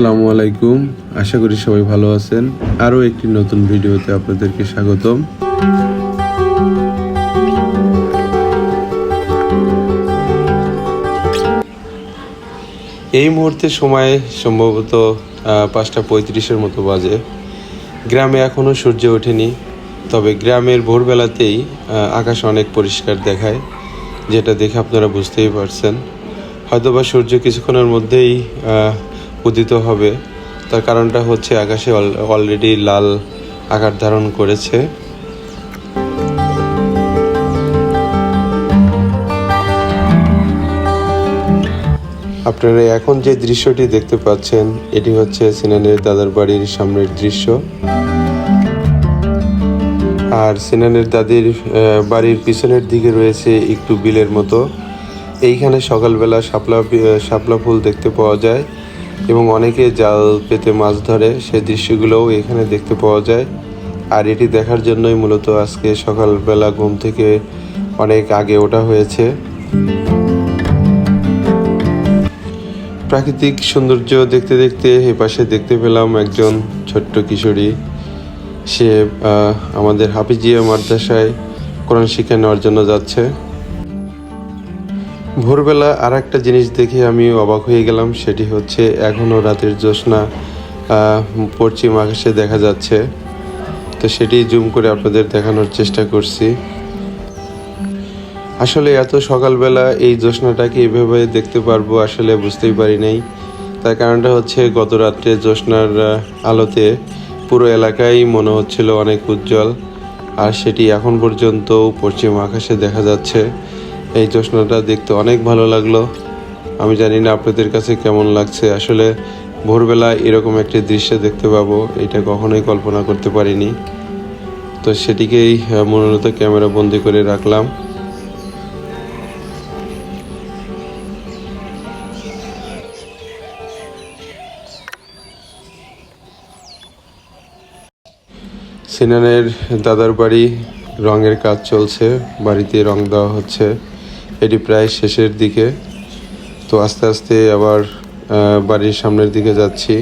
আসসালামু আলাইকুম। আশা করি সবাই ভালো আছেন। আরও একটি নতুন ভিডিওতে আপনাদেরকে স্বাগতম। এই মুহূর্তে সময় সম্ভবত পাঁচটা পঁয়ত্রিশের মতো বাজে। গ্রামে এখনও সূর্য ওঠেনি, তবে গ্রামের ভোরবেলাতেই আকাশ অনেক পরিষ্কার দেখায়, যেটা দেখে আপনারা বুঝতেই পারছেন। হয়তোবা সূর্য কিছুক্ষণের মধ্যেই উদিত হবে। তার কারণটা হচ্ছে আকাশে অলরেডি লাল আকার ধারণ করেছে। আপনারা এখন যে দৃশ্যটি দেখতে পাচ্ছেন, এটি হচ্ছে সিনানের দাদার বাড়ির সামনের দৃশ্য। আর সিনানের দাদির বাড়ির পিছনের দিকে রয়েছে একটু বিলের মতো। এইখানে সকালবেলা শাপলা শাপলা ফুল দেখতে পাওয়া যায়। এবং অনেকে জাল পেতে মাছ ধরে সেই দৃশ্যগুলোও এখানে দেখতে পাওয়া যায়। আর এটি দেখার জন্যই মূলত আজকে সকালবেলা ঘুম থেকে অনেক আগে ওঠা হয়েছে। প্রাকৃতিক সৌন্দর্য দেখতে দেখতে এ পাশে দেখতে পেলাম একজন ছোট্ট কিশোরী। সে আমাদের হাফিজিয়া মাদ্রাসায় কোরআন শিক্ষা নেওয়ার জন্য যাচ্ছে। ভোরবেলা আর একটা জিনিস দেখে আমি অবাক হয়ে গেলাম, সেটি হচ্ছে এখনও রাতের জ্যোৎস্না পশ্চিম আকাশে দেখা যাচ্ছে। তো সেটি জুম করে আপনাদের দেখানোর চেষ্টা করছি। আসলে এত সকালবেলা এই জ্যোৎস্নাটাকে এভাবে দেখতে পারব আসলে বুঝতেই পারি নাই। তার কারণটা হচ্ছে গত রাত্রে জ্যোৎস্নার আলোতে পুরো এলাকায় মনে হচ্ছিল অনেক উজ্জ্বল, আর সেটি এখন পর্যন্ত পশ্চিম আকাশে দেখা যাচ্ছে। এই জ্যোৎস্নাটা দেখতে অনেক ভালো লাগল। আমি জানি না আপনাদের কাছে কেমন লাগছে। আসলে ভোরবেলা এরকম একটি দৃশ্য দেখতে পাবো, এটা কখনোই কল্পনা করতে পারিনি। তো সেটিকেই মনোনীত ক্যামেরা বন্দি করে রাখলাম। সিনানের দাদার বাড়ি রঙের কাজ চলছে, বাড়িতে রং দেওয়া হচ্ছে। এটি প্রায় শেষের দিকে। তো আস্তে আস্তে আবার বাড়ির সামনের দিকে যাচ্ছি।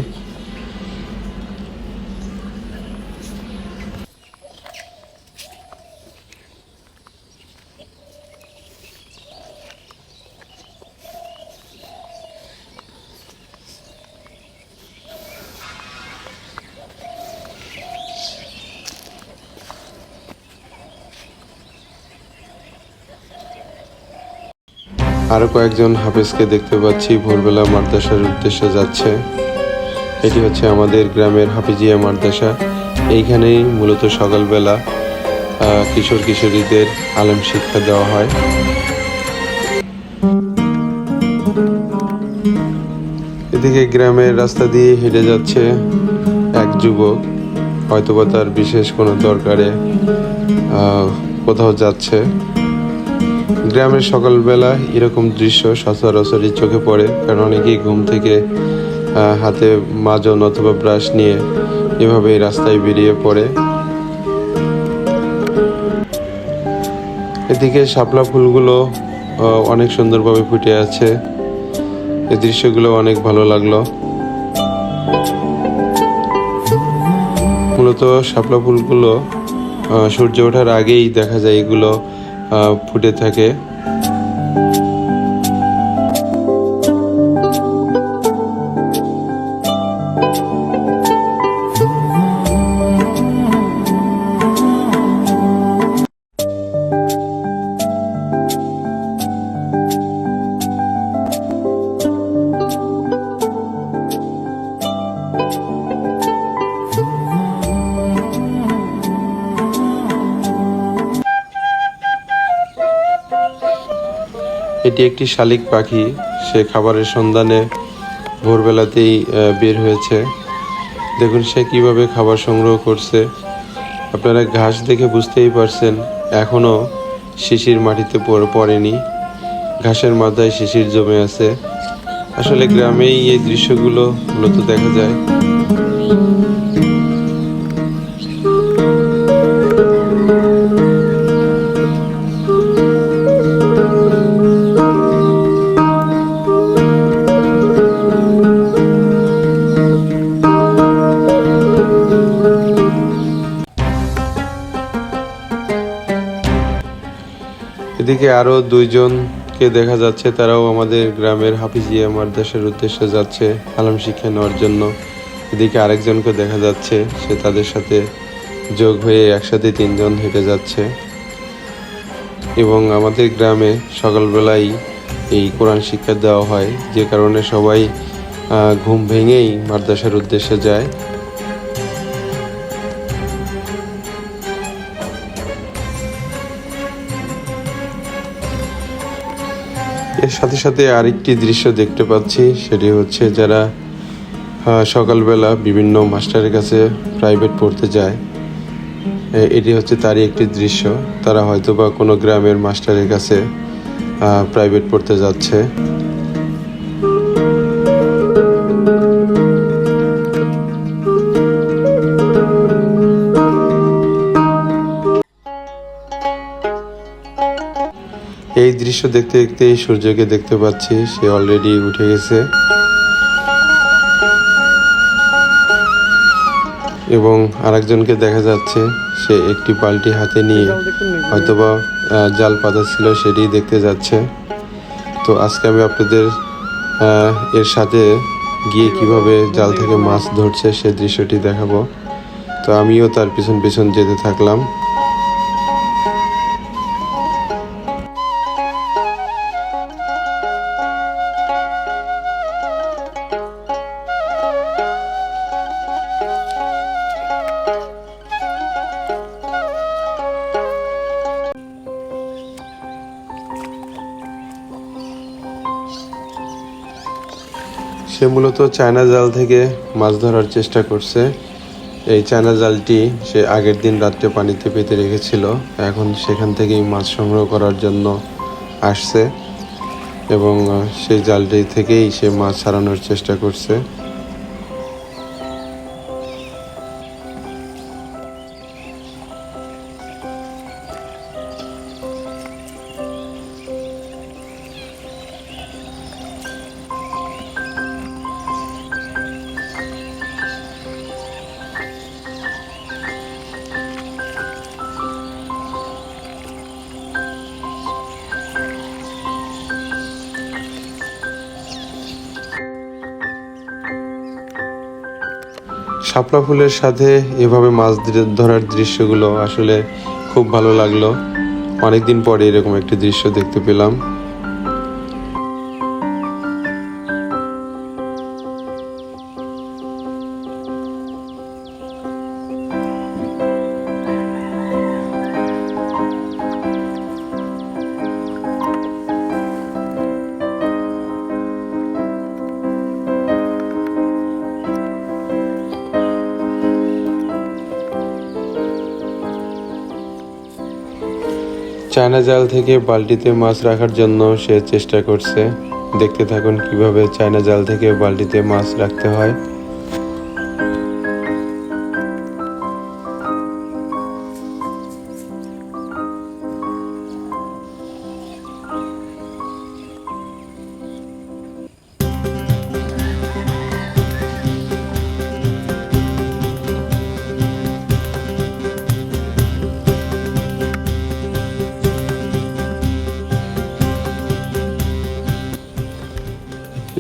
আরও কয়েকজন হাফেজকে দেখতে পাচ্ছি ভোরবেলা মাদ্রাসার উদ্দেশ্যে যাচ্ছে। এটি হচ্ছে আমাদের গ্রামের হাফিজিয়া মাদ্রাসা। এইখানেই মূলত সকালবেলা কিশোর কিশোরীদের আলেম শিক্ষা দেওয়া হয়। এদিকে গ্রামের রাস্তা দিয়ে হেঁটে যাচ্ছে এক যুবক। হয়তোবা তার বিশেষ কোনো দরকারে কোথাও যাচ্ছে। গ্রামের সকালবেলা এরকম দৃশ্য সচরাচরই চোখে পড়ে, কারণ অনেকেই ঘুম থেকে হাতে মাজন অথবা ব্রাশ নিয়ে এভাবে রাস্তায় বেরিয়ে পড়ে। এদিকে শাপলা ফুলগুলো অনেক সুন্দরভাবে ফুটে আছে। এই দৃশ্যগুলো অনেক ভালো লাগল। মূলত শাপলা ফুলগুলো সূর্য ওঠার আগেই দেখা যায় এগুলো ফুটে থাকে। এটি একটি শালিক পাখি। সে খাবারের সন্ধানে ভোরবেলাতেই বের হয়েছে। দেখুন সে কীভাবে খাবার সংগ্রহ করছে। আপনারা ঘাস দেখে বুঝতেই পারছেন এখনও শিশির মাটিতে পড়ে- পড়েনি। ঘাসের মাথায় শিশির জমে আছে। আসলে গ্রামেই এই দৃশ্যগুলো মূলত দেখা যায়। এদিকে আরও দুইজনকে দেখা যাচ্ছে, তারাও আমাদের গ্রামের হাফিজিয়া মাদ্রাসার উদ্দেশ্যে যাচ্ছে আলম শিক্ষা নেওয়ার জন্য। এদিকে আরেকজনকে দেখা যাচ্ছে, সে তাদের সাথে যোগ হয়ে একসাথে তিনজন হেঁটে যাচ্ছে। এবং আমাদের গ্রামে সকালবেলায় এই কোরআন শিক্ষা দেওয়া হয়, যে কারণে সবাই ঘুম ভেঙেই মাদ্রাসার উদ্দেশ্যে যায়। এর সাথে সাথে আরেকটি দৃশ্য দেখতে পাচ্ছি, সেটি হচ্ছে যারা সকালবেলা বিভিন্ন মাস্টারের কাছে প্রাইভেট পড়তে যায় এটি হচ্ছে তারই একটি দৃশ্য। তারা হয়তো বা কোনো গ্রামের মাস্টারের কাছে প্রাইভেট পড়তে যাচ্ছে। দৃশ্য দেখতে দেখতে সূর্যকে দেখতে পাচ্ছি। সে অলরেডি উঠে গেছে। এবং আরেকজনকে দেখা যাচ্ছে, সে একটি বালতি হাতে নিয়ে হয়তোবা জাল পাতা ছিল সেটি দেখতে যাচ্ছে। তো আজকে আমি আপনাদের এর সাথে গিয়ে কীভাবে জাল থেকে মাছ ধরছে সে দৃশ্যটি দেখাবো। তো আমিও তার পিছন পিছন যেতে থাকলাম। সে মূলত চায়না জাল থেকে মাছ ধরার চেষ্টা করছে। এই চায়না জালটি সে আগের দিন রাত্রে পানিতে পেতে রেখেছিল। এখন সেখান থেকেই মাছ সংগ্রহ করার জন্য আসছে এবং সেই জালটি থেকেই সে মাছ ছাড়ানোর চেষ্টা করছে। শাপলা ফুলের সাথে এভাবে মাছ ধরে- ধরার দৃশ্যগুলো আসলে খুব ভালো লাগল। অনেকদিন পরে এরকম একটি দৃশ্য দেখতে পেলাম। চায়না জাল থেকে বালতিতে মাছ রাখার জন্য সে চেষ্টা করছে। দেখতে থাকুন কীভাবে চায়না জাল থেকে বালতিতে মাছ রাখতে হয়।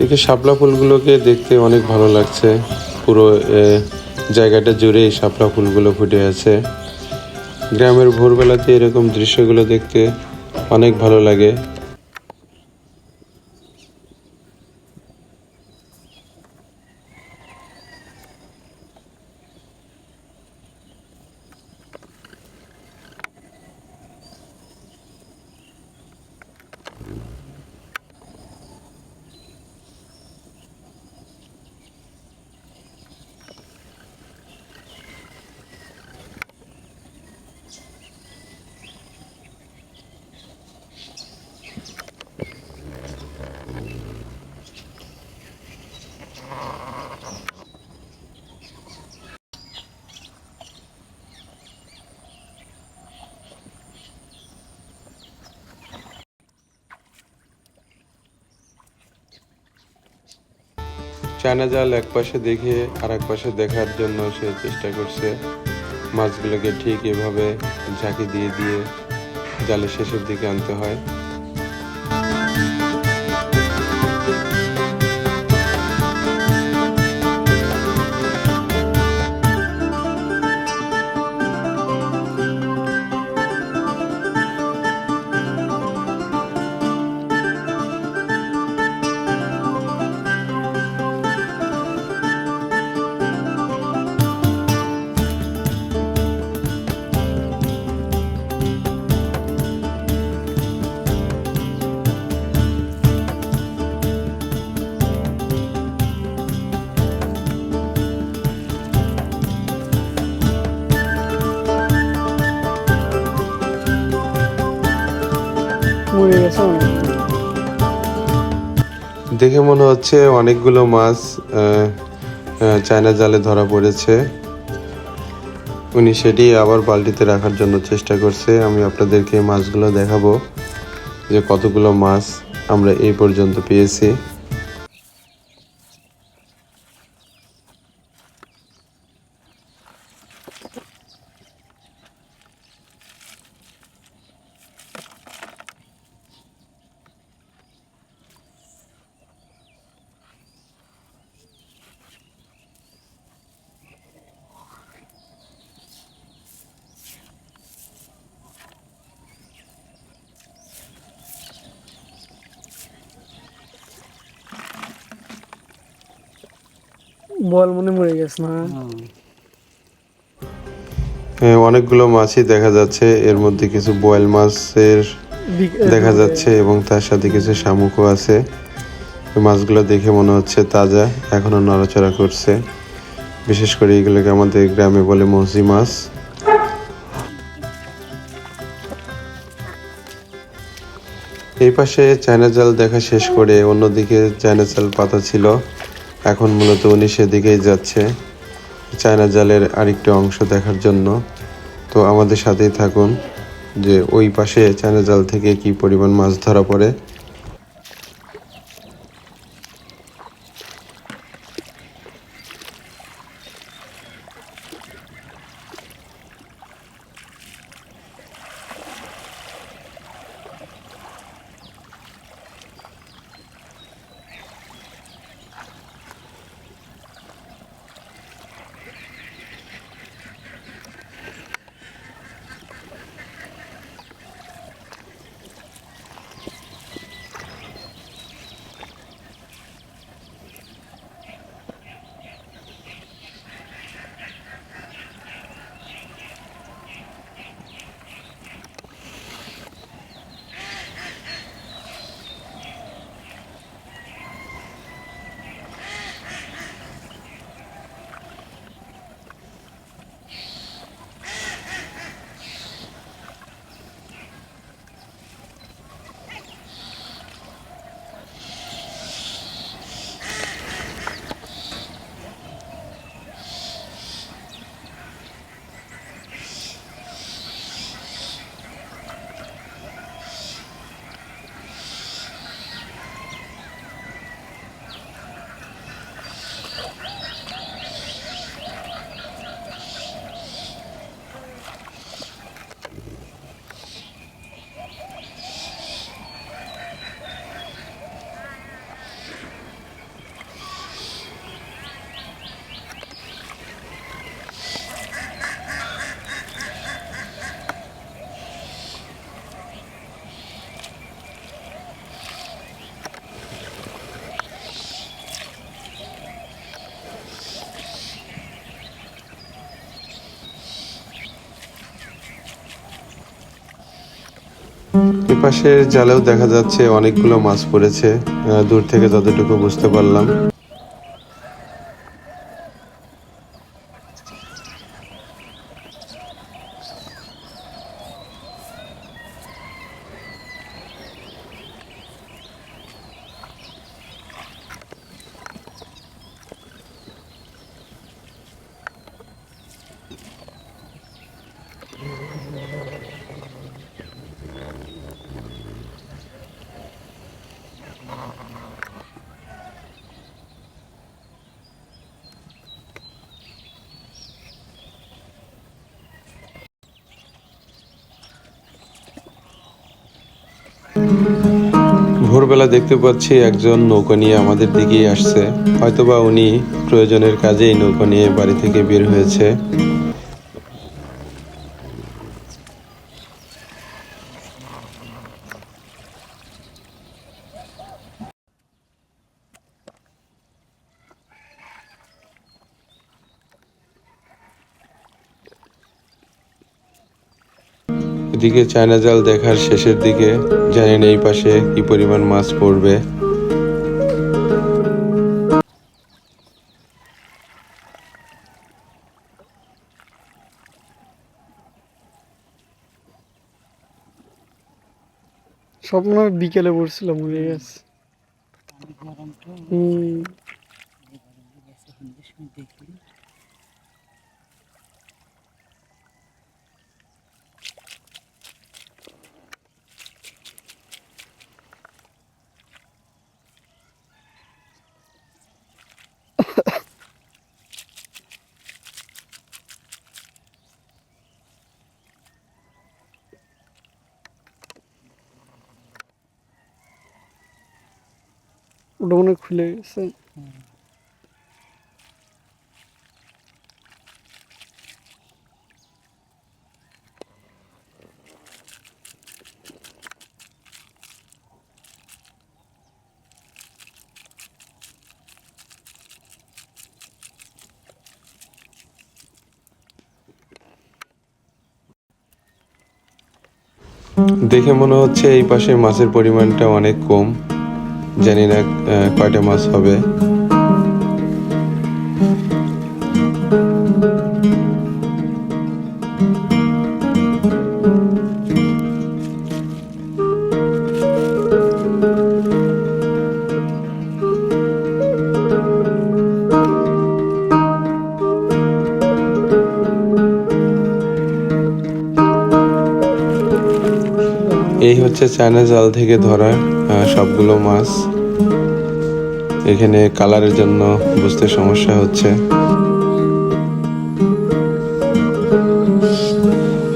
এদিকে শাপলা ফুলগুলোকে দেখতে অনেক ভালো লাগছে। পুরো জায়গাটা জুড়ে এই শাপলা ফুলগুলো ফুটে আছে। গ্রামের ভোরবেলাতে এরকম দৃশ্যগুলো দেখতে অনেক ভালো লাগে। চায়না জাল এক পাশে দেখে আর এক পাশে দেখার জন্য সে চেষ্টা করছে। মাছগুলোকে ঠিক এভাবে ঝাঁকি দিয়ে দিয়ে জালের শেষের দিকে আনতে হয়। দেখে মনে হচ্ছে অনেকগুলো মাছ চায়না জালে ধরা পড়েছে। উনি সেটি আবার বালতিতে রাখার জন্য চেষ্টা করছে। আমি আপনাদেরকে মাছগুলো দেখাবো যে কতগুলো মাছ আমরা এই পর্যন্ত পেয়েছি। বল মনে মরে গেছে না। অনেকগুলো মাছই দেখা যাচ্ছে এর মধ্যে কিছু বোয়াল মাছের দেখা যাচ্ছে এবং তার সাথে কিছু শামুকও আছে। মাছগুলো দেখে মনে হচ্ছে তাজা এখনও নড়াচড়া করছে। বিশেষ করে এগুলোকে আমাদের গ্রামে বলে মসজি মাছ। এই পাশে চায়না জাল দেখা শেষ করে অন্যদিকে চায়না জাল পাতা ছিল। এখন মূলত উনি সেদিকেই যাচ্ছে চায়না জালের আরেকটি অংশ দেখার জন্য। তো আমাদের সাথেই থাকুন যে ওই পাশে চায়না জাল থেকে কি পরিমাণ মাছ ধরা পড়ে। পাশের জালেও দেখা যাচ্ছে অনেকগুলো মাছ পড়েছে। দূর থেকে যতটুকু বুঝতে পারলাম। দুপুরবেলা দেখতে পাচ্ছি একজন নৌকো নিয়ে আমাদের দিকেই আসছে। হয়তোবা উনি প্রয়োজনের কাজে এই নৌকা নিয়ে বাড়ি থেকে বের হয়েছে। এদিকে চায়না জাল দেখার শেষের দিকে জানেন এই পাশে কি পরিমাণ মাছ পড়বে। স্বপ্ন বিকেলে পড়ছিলাম মরে গেছে হুম ওটা মনে খুলে গেছে। দেখে মনে হচ্ছে এই পাশে মাছের পরিমাণটা অনেক কম। জানি না কয়টা মাছ হবে। এই হচ্ছে চায়না জাল থেকে ধরা সবগুলো মাছ। এখানে কালারের জন্য বুঝতে সমস্যা হচ্ছে।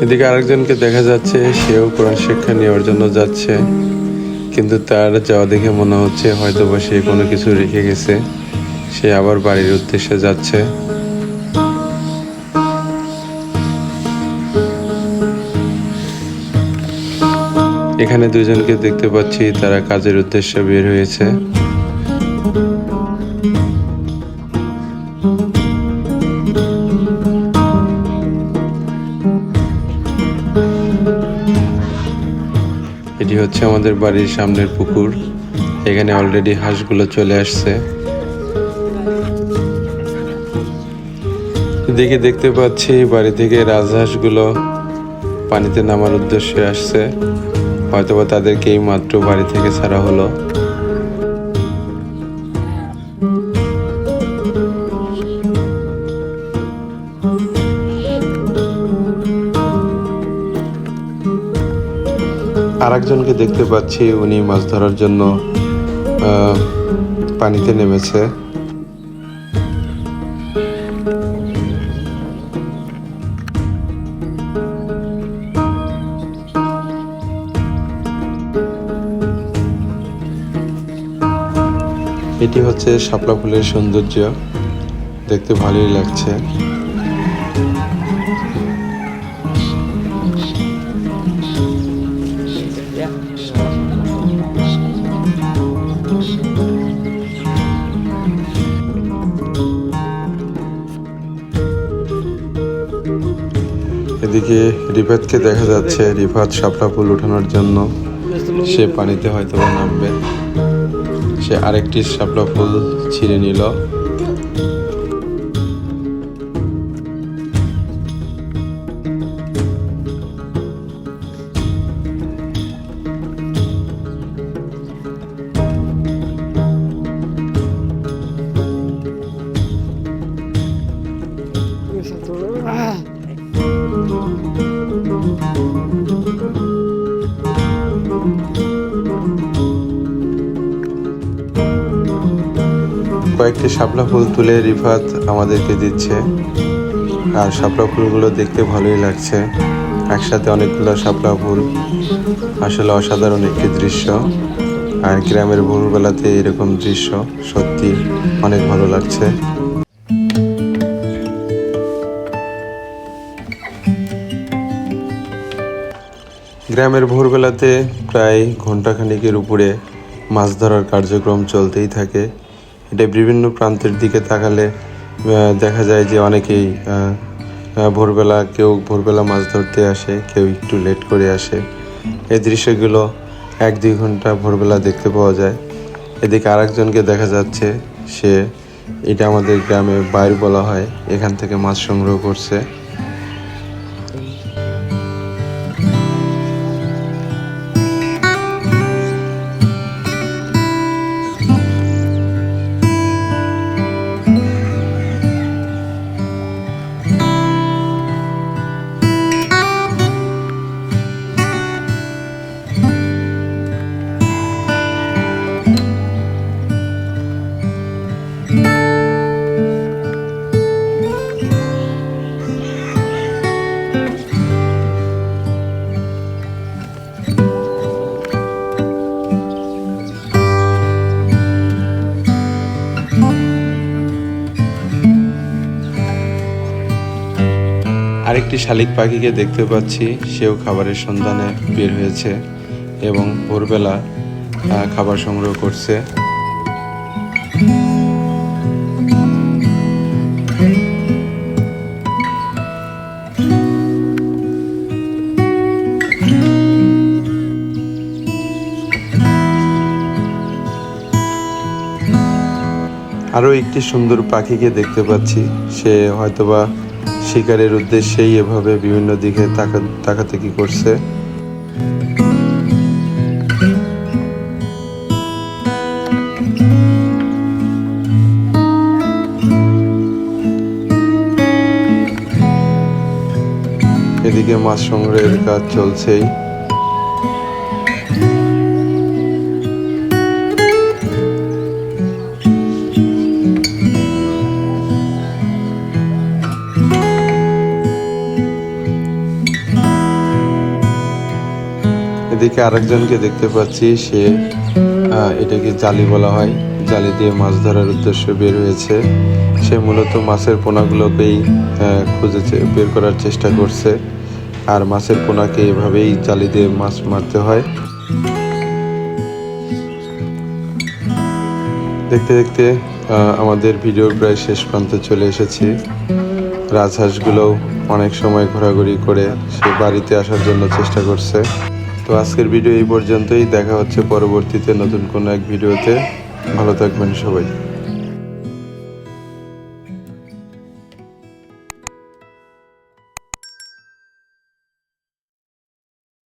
এদিকে আরেকজনকে দেখা যাচ্ছে, সেও কোরআন শিক্ষা নেওয়ার জন্য যাচ্ছে। কিন্তু তার যাওয়া দেখে মনে হচ্ছে হয়তো বা সে কোনো কিছু রেখে গেছে। সে আবার বাড়ির উদ্দেশ্যে যাচ্ছে। এখানে দুজনকে দেখতে পাচ্ছি, তারা কাজের উদ্দেশ্যে বের হয়েছে। হচ্ছে আমাদের বাড়ির সামনের পুকুর। এখানে অলরেডি হাঁসগুলো চলে আসছে। দেখে দেখতে পাচ্ছি বাড়ি থেকে রাজহাঁসগুলো পানিতে নামার উদ্দেশ্যে আসছে। হয়তোবা তাদেরকে এই মাত্র বাড়ি থেকে ছাড়া হলো। আরেকজনকে দেখতে পাচ্ছি, উনি মাছ ধরার জন্য পানিতে নেমেছে। এটি হচ্ছে শাপলা ফুলের সৌন্দর্য। দেখতে ভালোই লাগছে। এদিকে রিফাতকে দেখা যাচ্ছে, রিফাত শাপলা ফুল ওঠানোর জন্য। সে পানিতে হয়তো নামবে। সে আরেকটি শাপলা ফুল ছিঁড়ে নিল। কয়েকটি শাপলা ফুল তুলে রিফাত আমাদেরকে দিচ্ছে। আর শাপলা ফুলগুলো দেখতে ভালোই লাগছে। একসাথে অনেকগুলো শাপলা ফুল। আসলে অসাধারণ একটি দৃশ্য। আর গ্রামের ভোরবেলাতে এরকম দৃশ্য সত্যি অনেক ভালো লাগছে। গ্রামের ভোরবেলাতে প্রায় ঘন্টাখানিকের উপরে মাছ ধরার কার্যক্রম চলতেই থাকে। এটা বিভিন্ন প্রান্তের দিকে তাকালে দেখা যায় যে অনেকেই ভোরবেলা কেউ ভোরবেলা মাছ ধরতে আসে, কেউ একটু লেট করে আসে। এই দৃশ্যগুলো এক দুই ঘণ্টা ভোরবেলা দেখতে পাওয়া যায়। এদিকে আরেকজনকে দেখা যাচ্ছে, সে, এটা আমাদের গ্রামে বাইর বলা হয়, এখান থেকে মাছ সংগ্রহ করছে। শালিক পাখিকে দেখতে পাচ্ছি, সেও খাবারের সন্ধানে বের হয়েছে এবং ভোরবেলা খাবার সংগ্রহ করছে। আরও একটি সুন্দর পাখিকে দেখতে পাচ্ছি, সে হয়তোবা শিকারের উদ্দেশ্যেই এভাবে বিভিন্ন দিকে তাকা তাকাতাকি করছে। এদিকে মাছ সংগ্রহের কাজ চলছেই। এদিকে আরেকজনকে দেখতে পাচ্ছি, সে এটাকে জালি বলা হয়। জালি দিয়ে মাছ ধরার উদ্দেশ্যে বের হয়েছে। সে মূলত মাছের পোনাগুলোকেই খুঁজেছে, বের করার চেষ্টা করছে। আর মাছের পোনাকে এভাবেই জালি দিয়ে মাছ মারতে হয়। দেখতে দেখতে আমাদের ভিডিওর প্রায় শেষ প্রান্তে চলে এসেছি। রাজহাঁসগুলোও অনেক সময় ঘোরাঘুরি করে সে বাড়িতে আসার জন্য চেষ্টা করছে। তো আজকের ভিডিও এই পর্যন্তই। দেখা হচ্ছে পরবর্তীতে নতুন কোনো এক ভিডিওতে। ভালো থাকবেন সবাই।